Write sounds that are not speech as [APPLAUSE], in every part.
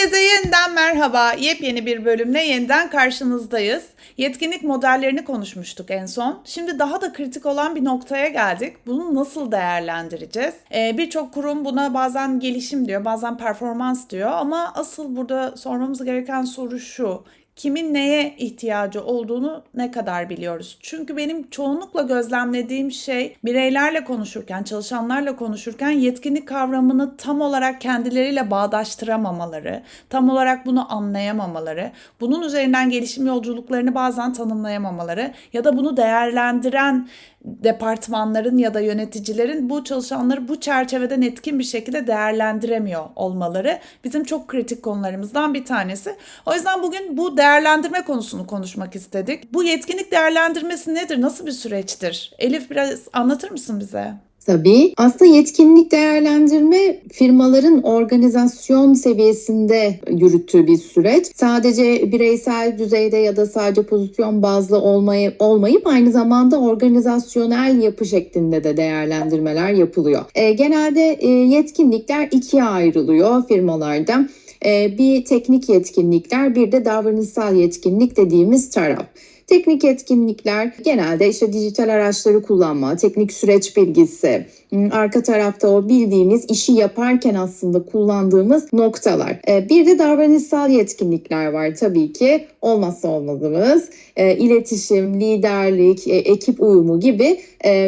Herkese yeniden merhaba. Yepyeni bir bölümle yeniden karşınızdayız. Yetkinlik modellerini konuşmuştuk en son. Şimdi daha da kritik olan bir noktaya geldik. Bunu nasıl değerlendireceğiz? Ee, Birçok kurum buna bazen gelişim diyor, bazen performans diyor. Ama asıl burada sormamız gereken soru şu kimin neye ihtiyacı olduğunu ne kadar biliyoruz? Çünkü benim çoğunlukla gözlemlediğim şey bireylerle konuşurken, çalışanlarla konuşurken yetkinlik kavramını tam olarak kendileriyle bağdaştıramamaları, tam olarak bunu anlayamamaları, bunun üzerinden gelişim yolculuklarını bazen tanımlayamamaları ya da bunu değerlendiren departmanların ya da yöneticilerin bu çalışanları bu çerçeveden etkin bir şekilde değerlendiremiyor olmaları bizim çok kritik konularımızdan bir tanesi. O yüzden bugün bu değerlendirme konusunu konuşmak istedik. Bu yetkinlik değerlendirmesi nedir? Nasıl bir süreçtir? Elif biraz anlatır mısın bize? Tabii. Aslında yetkinlik değerlendirme firmaların organizasyon seviyesinde yürüttüğü bir süreç. Sadece bireysel düzeyde ya da sadece pozisyon bazlı olmayı, olmayıp aynı zamanda organizasyonel yapı şeklinde de değerlendirmeler yapılıyor. E, genelde e, yetkinlikler ikiye ayrılıyor firmalarda. E, bir teknik yetkinlikler, bir de davranışsal yetkinlik dediğimiz taraf. Teknik etkinlikler genelde işte dijital araçları kullanma, teknik süreç bilgisi, arka tarafta o bildiğimiz işi yaparken aslında kullandığımız noktalar. Bir de davranışsal yetkinlikler var tabii ki olmazsa olmazımız. İletişim, liderlik, ekip uyumu gibi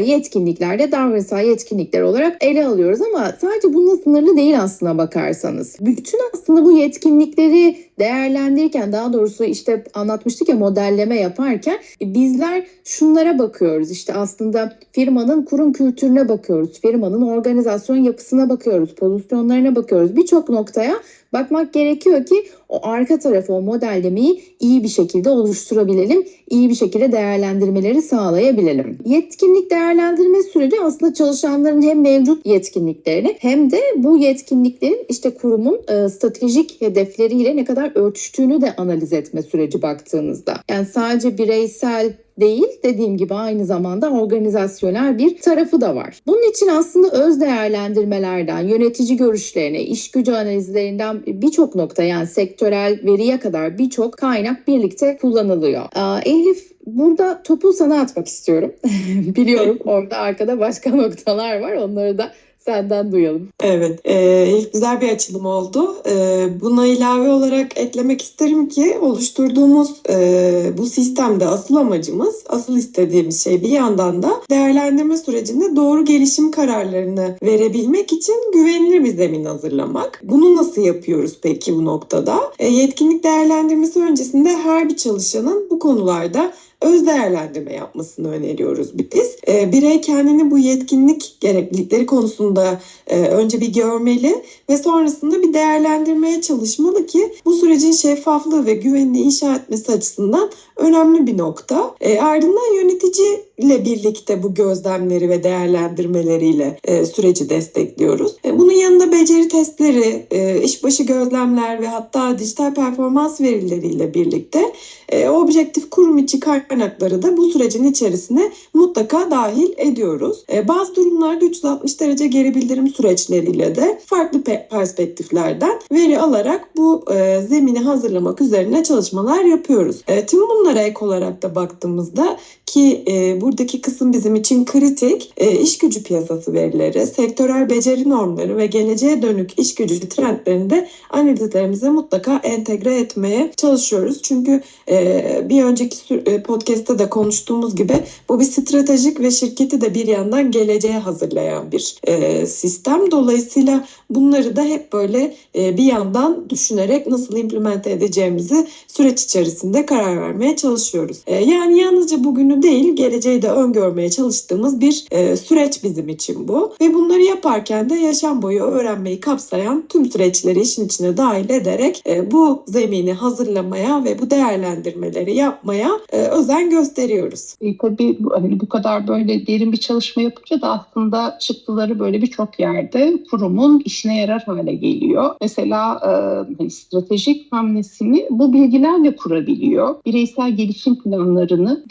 yetkinliklerde davranışsal yetkinlikler olarak ele alıyoruz ama sadece bununla sınırlı değil aslına bakarsanız. Bütün aslında bu yetkinlikleri değerlendirirken daha doğrusu işte anlatmıştık ya modelleme yaparken bizler şunlara bakıyoruz. İşte aslında firmanın kurum kültürüne bakıyoruz. Firmanın organizasyon yapısına bakıyoruz. Pozisyonlarına bakıyoruz. Birçok noktaya bakmak gerekiyor ki o arka tarafı o modellemeyi iyi bir şekilde oluşturabilelim. iyi bir şekilde değerlendirmeleri sağlayabilelim. Yetkinlik değerlendirme süreci aslında çalışanların hem mevcut yetkinliklerini hem de bu yetkinliklerin işte kurumun e, stratejik hedefleriyle ne kadar örtüştüğünü de analiz etme süreci baktığınızda. Yani sadece bireysel değil dediğim gibi aynı zamanda organizasyonel bir tarafı da var. Bunun için aslında öz değerlendirmelerden, yönetici görüşlerine, iş gücü analizlerinden birçok nokta yani sektörel veriye kadar birçok kaynak birlikte kullanılıyor. Elif burada topu sana atmak istiyorum. [LAUGHS] Biliyorum orada arkada başka [LAUGHS] noktalar var onları da senden duyalım. Evet, e, güzel bir açılım oldu. E, buna ilave olarak eklemek isterim ki oluşturduğumuz e, bu sistemde asıl amacımız, asıl istediğimiz şey bir yandan da değerlendirme sürecinde doğru gelişim kararlarını verebilmek için güvenilir bir zemin hazırlamak. Bunu nasıl yapıyoruz peki bu noktada? E, yetkinlik değerlendirmesi öncesinde her bir çalışanın bu konularda öz değerlendirme yapmasını öneriyoruz biz. E, birey kendini bu yetkinlik gereklilikleri konusunda e, önce bir görmeli ve sonrasında bir değerlendirmeye çalışmalı ki bu sürecin şeffaflığı ve güvenini inşa etmesi açısından önemli bir nokta. E, ardından yönetici ile birlikte bu gözlemleri ve değerlendirmeleriyle e, süreci destekliyoruz. E, bunun yanında beceri testleri, e, işbaşı gözlemler ve hatta dijital performans verileriyle birlikte e, objektif kurum içi kaynakları da bu sürecin içerisine mutlaka dahil ediyoruz. E, bazı durumlarda 360 derece geri bildirim süreçleriyle de farklı perspektiflerden veri alarak bu e, zemini hazırlamak üzerine çalışmalar yapıyoruz. E, tüm bunlara ek olarak da baktığımızda ki e, buradaki kısım bizim için kritik. E, iş gücü piyasası verileri, sektörel beceri normları ve geleceğe dönük iş gücü trendlerini de analizlerimize mutlaka entegre etmeye çalışıyoruz. Çünkü e, bir önceki e, podcast'te de konuştuğumuz gibi bu bir stratejik ve şirketi de bir yandan geleceğe hazırlayan bir e, sistem. Dolayısıyla bunları da hep böyle e, bir yandan düşünerek nasıl implemente edeceğimizi süreç içerisinde karar vermeye çalışıyoruz. E, yani yalnızca bugünü değil geleceği de öngörmeye çalıştığımız bir e, süreç bizim için bu. Ve bunları yaparken de yaşam boyu öğrenmeyi kapsayan tüm süreçleri işin içine dahil ederek e, bu zemini hazırlamaya ve bu değerlendirmeleri yapmaya e, özen gösteriyoruz. E, tabii hani bu kadar böyle derin bir çalışma yapınca da aslında çıktıları böyle birçok yerde kurumun işine yarar hale geliyor. Mesela e, hani stratejik hamlesini bu bilgilerle kurabiliyor. Bireysel gelişim planlarını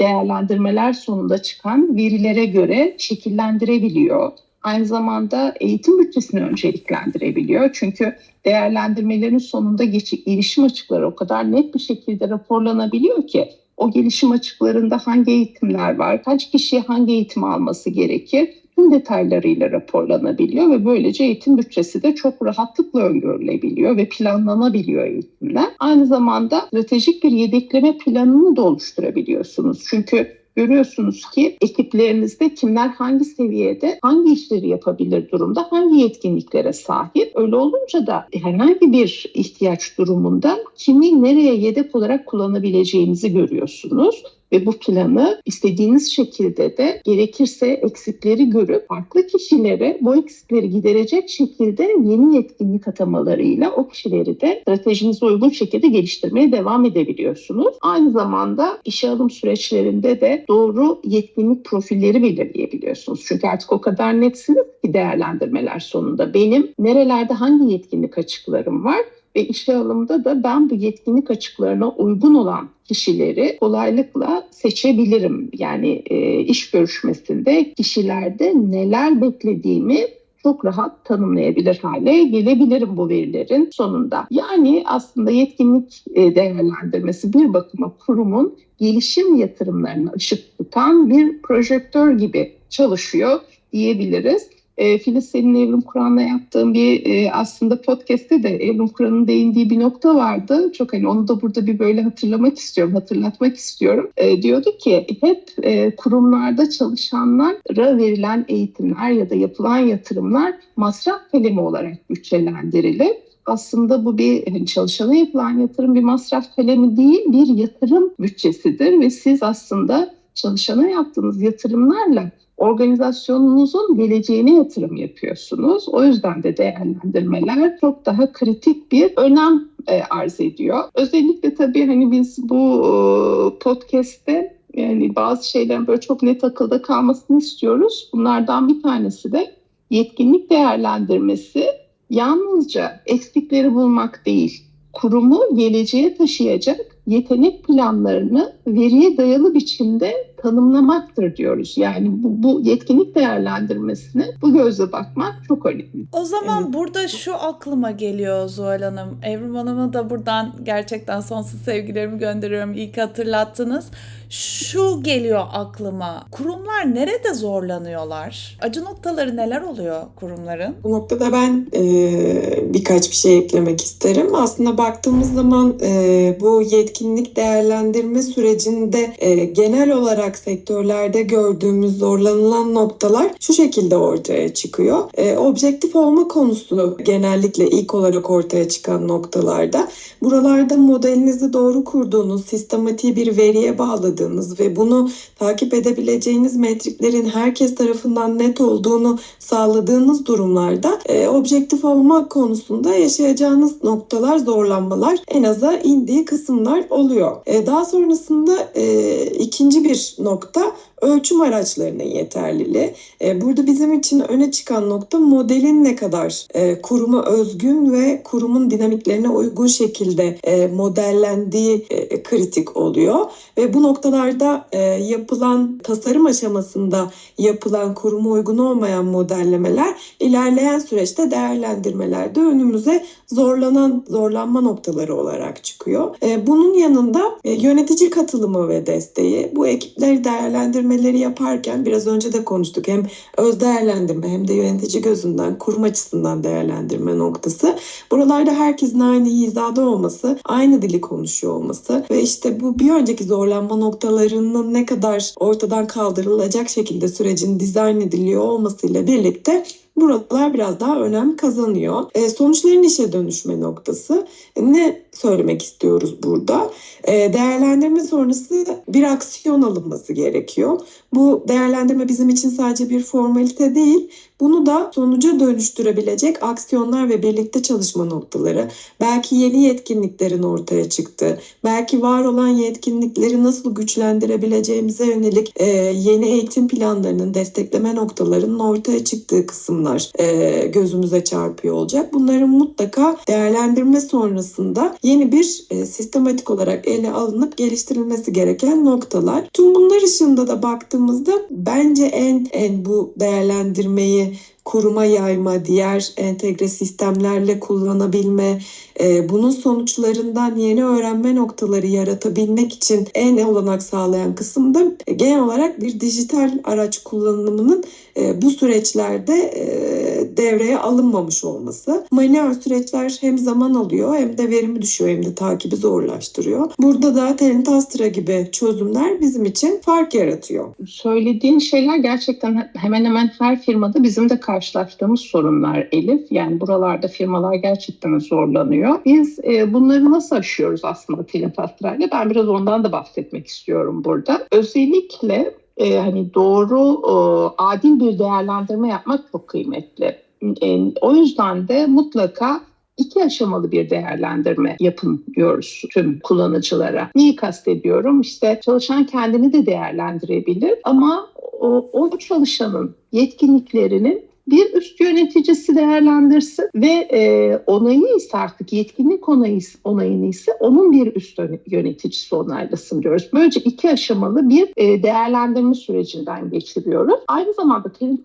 değerlendirmeler sonunda çıkan verilere göre şekillendirebiliyor aynı zamanda eğitim bütçesini önceliklendirebiliyor. Çünkü değerlendirmelerin sonunda gelişim açıkları o kadar net bir şekilde raporlanabiliyor ki o gelişim açıklarında hangi eğitimler var, kaç kişi hangi eğitim alması gerekir tüm detaylarıyla raporlanabiliyor ve böylece eğitim bütçesi de çok rahatlıkla öngörülebiliyor ve planlanabiliyor eğitimler. Aynı zamanda stratejik bir yedekleme planını da oluşturabiliyorsunuz. Çünkü görüyorsunuz ki ekiplerinizde kimler hangi seviyede hangi işleri yapabilir durumda hangi yetkinliklere sahip. Öyle olunca da herhangi bir ihtiyaç durumunda kimi nereye yedek olarak kullanabileceğinizi görüyorsunuz ve bu planı istediğiniz şekilde de gerekirse eksikleri görüp farklı kişilere bu eksikleri giderecek şekilde yeni yetkinlik atamalarıyla o kişileri de stratejinize uygun şekilde geliştirmeye devam edebiliyorsunuz. Aynı zamanda işe alım süreçlerinde de doğru yetkinlik profilleri belirleyebiliyorsunuz. Çünkü artık o kadar netsiniz ki değerlendirmeler sonunda benim nerelerde hangi yetkinlik açıklarım var ve işe alımda da ben bu yetkinlik açıklarına uygun olan kişileri kolaylıkla seçebilirim. Yani e, iş görüşmesinde kişilerde neler beklediğimi çok rahat tanımlayabilir hale gelebilirim bu verilerin sonunda. Yani aslında yetkinlik e, değerlendirmesi bir bakıma kurumun gelişim yatırımlarına ışık tutan bir projektör gibi çalışıyor diyebiliriz. E, Filiz Evrim Kur'an'la yaptığım bir e, aslında podcast'te de Evrim Kur'an'ın değindiği bir nokta vardı. Çok hani onu da burada bir böyle hatırlamak istiyorum, hatırlatmak istiyorum. E, diyordu ki hep e, kurumlarda çalışanlara verilen eğitimler ya da yapılan yatırımlar masraf kalemi olarak bütçelendirilir aslında bu bir hani çalışana yapılan yatırım bir masraf kalemi değil bir yatırım bütçesidir ve siz aslında çalışana yaptığınız yatırımlarla organizasyonunuzun geleceğine yatırım yapıyorsunuz. O yüzden de değerlendirmeler çok daha kritik bir önem e, arz ediyor. Özellikle tabii hani biz bu e, podcast'te yani bazı şeylerin böyle çok net akılda kalmasını istiyoruz. Bunlardan bir tanesi de yetkinlik değerlendirmesi yalnızca eksikleri bulmak değil, kurumu geleceğe taşıyacak yetenek planlarını veriye dayalı biçimde tanımlamaktır diyoruz. Yani bu, bu yetkinlik değerlendirmesine bu gözle bakmak çok önemli. O zaman Evet. burada şu aklıma geliyor Zuhal Hanım. Evrim Hanım'a da buradan gerçekten sonsuz sevgilerimi gönderiyorum. İyi ki hatırlattınız. Şu geliyor aklıma. Kurumlar nerede zorlanıyorlar? Acı noktaları neler oluyor kurumların? Bu noktada ben e, birkaç bir şey eklemek isterim. Aslında baktığımız zaman e, bu yetkinlik değerlendirme sürecinde e, genel olarak sektörlerde gördüğümüz zorlanılan noktalar şu şekilde ortaya çıkıyor. E, objektif olma konusu genellikle ilk olarak ortaya çıkan noktalarda. Buralarda modelinizi doğru kurduğunuz, sistematiği bir veriye bağladığınız ve bunu takip edebileceğiniz metriklerin herkes tarafından net olduğunu sağladığınız durumlarda e, objektif olma konusunda yaşayacağınız noktalar, zorlanmalar en aza indiği kısımlar oluyor. E, daha sonrasında e, ikinci bir nokta ölçüm araçlarının yeterliliği. E, burada bizim için öne çıkan nokta modelin ne kadar e, kuruma özgün ve kurumun dinamiklerine uygun şekilde e, modellendiği kritik oluyor. Ve bu noktalarda yapılan tasarım aşamasında yapılan kuruma uygun olmayan modellemeler ilerleyen süreçte değerlendirmelerde önümüze zorlanan zorlanma noktaları olarak çıkıyor. Bunun yanında yönetici katılımı ve desteği bu ekipleri değerlendirmeleri yaparken biraz önce de konuştuk hem öz değerlendirme hem de yönetici gözünden kurum açısından değerlendirme noktası. Buralarda herkesin aynı hizada olması, aynı dili konuşuyor olması ve işte bu bir önceki zorlanma noktalarının ne kadar ortadan kaldırılacak şekilde sürecin dizayn ediliyor olmasıyla birlikte buralar biraz daha önem kazanıyor. E, sonuçların işe dönüşme noktası. Ne söylemek istiyoruz burada? E, değerlendirme sonrası bir aksiyon alınması gerekiyor. Bu değerlendirme bizim için sadece bir formalite değil, bunu da sonuca dönüştürebilecek aksiyonlar ve birlikte çalışma noktaları. Belki yeni yetkinliklerin ortaya çıktı. Belki var olan yetkinlikleri nasıl güçlendirebileceğimize yönelik e, yeni eğitim planlarının destekleme noktalarının ortaya çıktığı kısımlar e, gözümüze çarpıyor olacak. Bunların mutlaka değerlendirme sonrasında yeni bir e, sistematik olarak ele alınıp geliştirilmesi gereken noktalar. Tüm bunlar ışığında da baktığımızda bence en en bu değerlendirmeyi kuruma yayma, diğer entegre sistemlerle kullanabilme, e, bunun sonuçlarından yeni öğrenme noktaları yaratabilmek için en olanak sağlayan kısım da e, genel olarak bir dijital araç kullanımının e, bu süreçlerde e, devreye alınmamış olması. Manuel süreçler hem zaman alıyor hem de verimi düşüyor hem de takibi zorlaştırıyor. Burada da Talent Astra gibi çözümler bizim için fark yaratıyor. Söylediğin şeyler gerçekten hemen hemen her firmada bizim de karşılaştığımız sorunlar Elif. Yani buralarda firmalar gerçekten zorlanıyor. Biz e, bunları nasıl aşıyoruz aslında Talent Astra ile? Ben biraz ondan da bahsetmek istiyorum burada. Özellikle e, hani doğru e, adil bir değerlendirme yapmak çok kıymetli. E, o yüzden de mutlaka iki aşamalı bir değerlendirme yapın diyoruz tüm kullanıcılara. Neyi kastediyorum? İşte çalışan kendini de değerlendirebilir ama o, o çalışanın yetkinliklerinin bir üst yöneticisi değerlendirsin ve e, onayını ise artık yetkinlik onayı, onayını ise onun bir üst yöneticisi onaylasın diyoruz. Böylece iki aşamalı bir e, değerlendirme sürecinden geçiriyoruz. Aynı zamanda Talent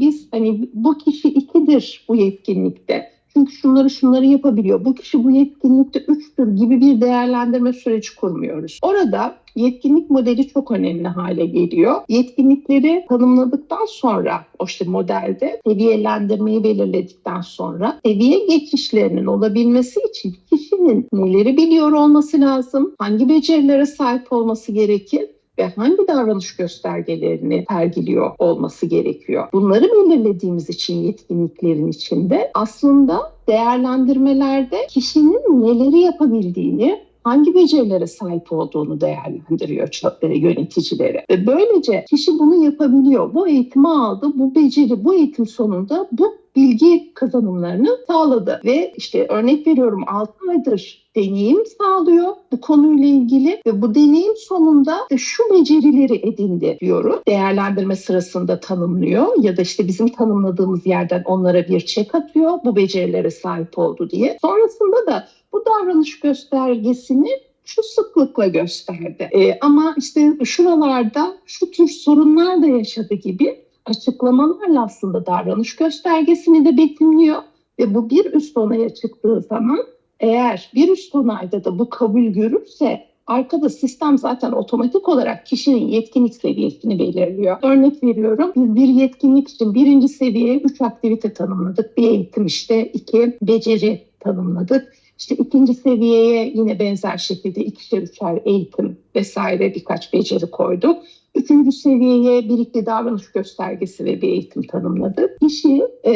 biz hani bu kişi ikidir bu yetkinlikte çünkü şunları şunları yapabiliyor. Bu kişi bu yetkinlikte üçtür gibi bir değerlendirme süreci kurmuyoruz. Orada yetkinlik modeli çok önemli hale geliyor. Yetkinlikleri tanımladıktan sonra o işte modelde seviyelendirmeyi belirledikten sonra seviye geçişlerinin olabilmesi için kişinin neleri biliyor olması lazım, hangi becerilere sahip olması gerekir ve hangi davranış göstergelerini sergiliyor olması gerekiyor. Bunları belirlediğimiz için yetkinliklerin içinde aslında değerlendirmelerde kişinin neleri yapabildiğini hangi becerilere sahip olduğunu değerlendiriyor yöneticileri. Ve böylece kişi bunu yapabiliyor. Bu eğitimi aldı, bu beceri, bu eğitim sonunda bu bilgi kazanımlarını sağladı. Ve işte örnek veriyorum 6 aydır deneyim sağlıyor bu konuyla ilgili ve bu deneyim sonunda işte şu becerileri edindi diyoruz. Değerlendirme sırasında tanımlıyor ya da işte bizim tanımladığımız yerden onlara bir çek atıyor bu becerilere sahip oldu diye. Sonrasında da bu davranış göstergesini şu sıklıkla gösterdi. Ee, ama işte şuralarda şu tür sorunlar da yaşadı gibi açıklamalarla aslında davranış göstergesini de betimliyor ve bu bir üst onaya çıktığı zaman eğer bir üst onayda da bu kabul görürse arkada sistem zaten otomatik olarak kişinin yetkinlik seviyesini belirliyor. Örnek veriyorum biz bir yetkinlik için birinci seviyeye üç aktivite tanımladık. Bir eğitim işte iki beceri tanımladık. İşte ikinci seviyeye yine benzer şekilde ikişer üçer eğitim vesaire birkaç beceri koyduk. Üçüncü seviyeye birlikte davranış göstergesi ve bir eğitim tanımladı. Kişi e,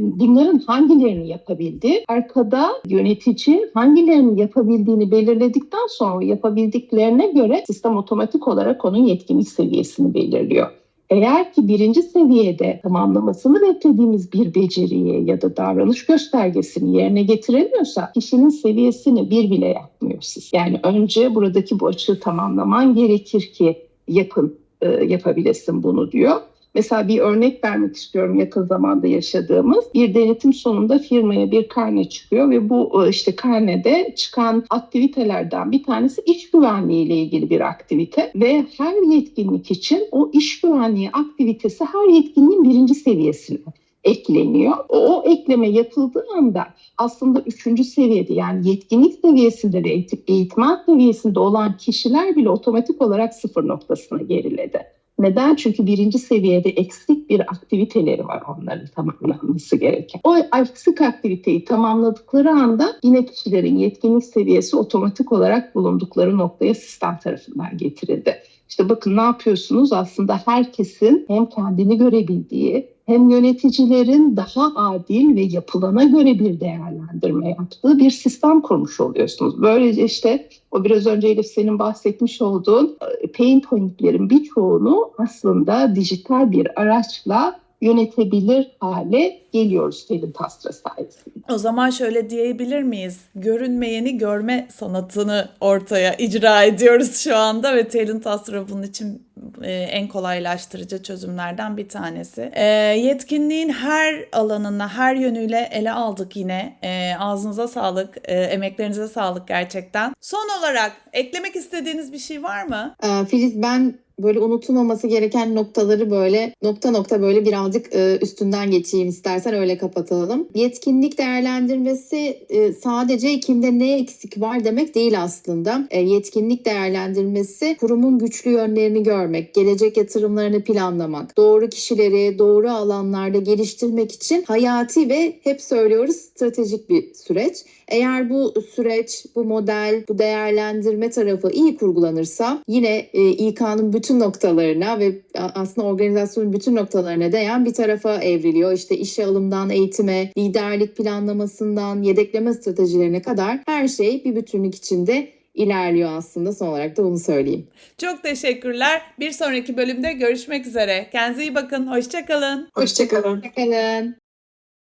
bunların hangilerini yapabildi? Arkada yönetici hangilerini yapabildiğini belirledikten sonra yapabildiklerine göre sistem otomatik olarak onun yetkinlik seviyesini belirliyor. Eğer ki birinci seviyede tamamlamasını beklediğimiz bir beceriye ya da davranış göstergesini yerine getiremiyorsa kişinin seviyesini bir bile yapmıyor siz. Yani önce buradaki bu açığı tamamlaman gerekir ki yapın e, yapabilesin bunu diyor. Mesela bir örnek vermek istiyorum yakın zamanda yaşadığımız. Bir denetim sonunda firmaya bir karne çıkıyor ve bu e, işte karnede çıkan aktivitelerden bir tanesi iş güvenliği ile ilgili bir aktivite ve her yetkinlik için o iş güvenliği aktivitesi her yetkinliğin birinci seviyesine ekleniyor. O, ekleme yapıldığı anda aslında üçüncü seviyede yani yetkinlik seviyesinde ve eğitmen seviyesinde olan kişiler bile otomatik olarak sıfır noktasına geriledi. Neden? Çünkü birinci seviyede eksik bir aktiviteleri var onların tamamlanması gereken. O eksik aktiviteyi tamamladıkları anda yine kişilerin yetkinlik seviyesi otomatik olarak bulundukları noktaya sistem tarafından getirildi. İşte bakın ne yapıyorsunuz? Aslında herkesin hem kendini görebildiği hem yöneticilerin daha adil ve yapılana göre bir değerlendirme yaptığı bir sistem kurmuş oluyorsunuz. Böylece işte o biraz önce Elif senin bahsetmiş olduğun e, pain pointlerin birçoğunu aslında dijital bir araçla yönetebilir hale geliyoruz Talent Astra sayesinde. O zaman şöyle diyebilir miyiz? Görünmeyeni görme sanatını ortaya icra ediyoruz şu anda ve Talent Astra bunun için e, en kolaylaştırıcı çözümlerden bir tanesi. E, yetkinliğin her alanına, her yönüyle ele aldık yine. E, ağzınıza sağlık, e, emeklerinize sağlık gerçekten. Son olarak eklemek istediğiniz bir şey var mı? Ee, Filiz ben böyle unutulmaması gereken noktaları böyle nokta nokta böyle birazcık e, üstünden geçeyim istersen öyle kapatalım. Yetkinlik değerlendirmesi e, sadece kimde ne eksik var demek değil aslında. E, yetkinlik değerlendirmesi kurumun güçlü yönlerini görmek, gelecek yatırımlarını planlamak, doğru kişileri doğru alanlarda geliştirmek için hayati ve hep söylüyoruz stratejik bir süreç. Eğer bu süreç, bu model, bu değerlendirme tarafı iyi kurgulanırsa yine e, İK'nın bütün noktalarına ve aslında organizasyonun bütün noktalarına değen bir tarafa evriliyor. İşte işe alımdan eğitime, liderlik planlamasından yedekleme stratejilerine kadar her şey bir bütünlük içinde ilerliyor aslında. Son olarak da bunu söyleyeyim. Çok teşekkürler. Bir sonraki bölümde görüşmek üzere. Kendinize iyi bakın. Hoşçakalın. Hoşçakalın. Hoşçakalın.